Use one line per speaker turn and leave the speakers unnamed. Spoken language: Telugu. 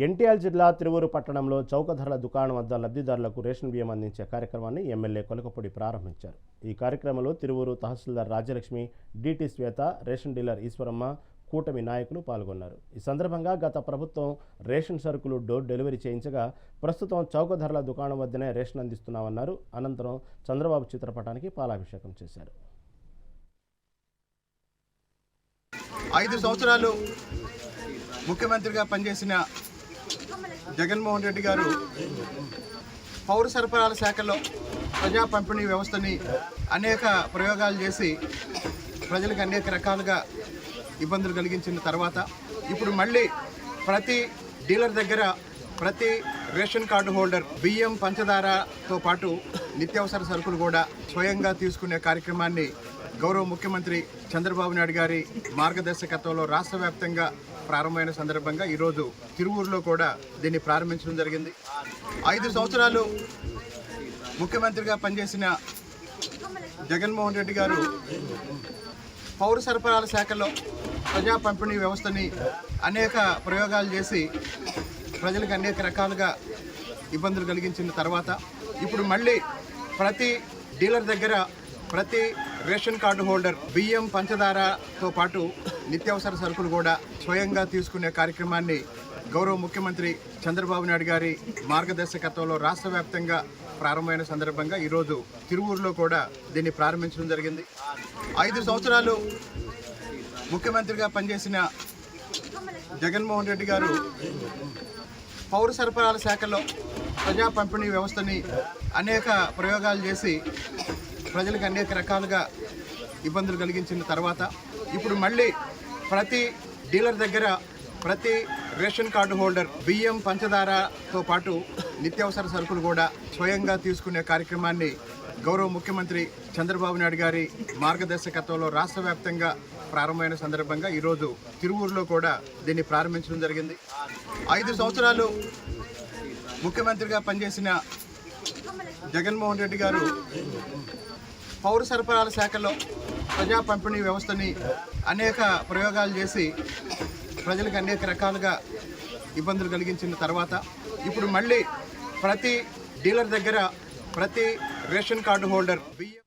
ఎన్టీఆర్ జిల్లా తిరువూరు పట్టణంలో చౌక ధరల దుకాణం వద్ద లబ్ధిదారులకు రేషన్ బియ్యం అందించే కార్యక్రమాన్ని ఎమ్మెల్యే కొలకపూడి ప్రారంభించారు. ఈ కార్యక్రమంలో తిరువూరు తహసీల్దార్ Rajyalakshmi DT Swetha ration dealer Eswaramma కూటమి నాయకులు పాల్గొన్నారు. ఈ సందర్భంగా గత ప్రభుత్వం రేషన్ సరుకులు డోర్ డెలివరీ చేయించగా ప్రస్తుతం చౌక ధరల దుకాణం వద్దనే రేషన్ అందిస్తున్నామన్నారు. అనంతరం చంద్రబాబు చిత్రపటానికి పాలాభిషేకం చేశారు.
ఐదు సంవత్సరాలు ముఖ్యమంత్రిగా పనిచేసిన జగన్మోహన్ రెడ్డి గారు పౌర సరఫరాల శాఖలో ప్రజా పంపిణీ వ్యవస్థని అనేక ప్రయోగాలు చేసి ప్రజలకు అనేక రకాలుగా ఇబ్బందులు కలిగించిన తర్వాత ఇప్పుడు మళ్ళీ ప్రతి డీలర్ దగ్గర ప్రతి రేషన్ కార్డు హోల్డర్ బియ్యం పంచదారతో పాటు నిత్యావసర సరుకులు కూడా స్వయంగా తీసుకునే కార్యక్రమాన్ని గౌరవ ముఖ్యమంత్రి చంద్రబాబు నాయుడు గారి మార్గదర్శకత్వంలో రాష్ట్ర వ్యాప్తంగా ప్రారంభమైన సందర్భంగా ఈరోజు తిరువూరులో కూడా దీన్ని ప్రారంభించడం జరిగింది. ఐదు సంవత్సరాలు ముఖ్యమంత్రిగా పనిచేసిన జగన్మోహన్ రెడ్డి గారు పౌర సరఫరాల శాఖలో ప్రజా పంపిణీ వ్యవస్థని అనేక ప్రయోగాలు చేసి ప్రజలకు అనేక రకాలుగా ఇబ్బందులు కలిగించిన తర్వాత ఇప్పుడు మళ్ళీ ప్రతి డీలర్ దగ్గర ప్రతి రేషన్ కార్డు హోల్డర్ బియ్యం పంచదారతో పాటు నిత్యావసర సరుకులు కూడా స్వయంగా తీసుకునే కార్యక్రమాన్ని గౌరవ ముఖ్యమంత్రి చంద్రబాబు నాయుడు గారి మార్గదర్శకత్వంలో రాష్ట్ర వ్యాప్తంగా ప్రారంభమైన సందర్భంగా ఈరోజు తిరువూరులో కూడా దీన్ని ప్రారంభించడం జరిగింది. ఐదు సంవత్సరాలు ముఖ్యమంత్రిగా పనిచేసిన జగన్మోహన్ రెడ్డి గారు పౌర సరఫరాల శాఖలో ప్రజా పంపిణీ వ్యవస్థని అనేక ప్రయోగాలు చేసి ప్రజలకు అనేక రకాలుగా ఇబ్బందులు కలిగించిన తర్వాత ఇప్పుడు మళ్ళీ ప్రతి డీలర్ దగ్గర ప్రతి రేషన్ కార్డు హోల్డర్ బియ్యం పంచదారతో పాటు నిత్యావసర సరుకులు కూడా స్వయంగా తీసుకునే కార్యక్రమాన్ని గౌరవ ముఖ్యమంత్రి చంద్రబాబు నాయుడు గారి మార్గదర్శకత్వంలో రాష్ట్ర వ్యాప్తంగా ప్రారంభమైన సందర్భంగా ఈరోజు తిరువూరులో కూడా దీన్ని ప్రారంభించడం జరిగింది. ఐదు సంవత్సరాలు ముఖ్యమంత్రిగా పనిచేసిన జగన్మోహన్ రెడ్డి గారు పౌర సరఫరాల శాఖలో ప్రజా పంపిణీ వ్యవస్థని అనేక ప్రయోగాలు చేసి ప్రజలకు అనేక రకాలుగా ఇబ్బందులు కలిగించిన తర్వాత ఇప్పుడు మళ్ళీ ప్రతి డీలర్ దగ్గర ప్రతి రేషన్ కార్డు హోల్డర్ బియ్యం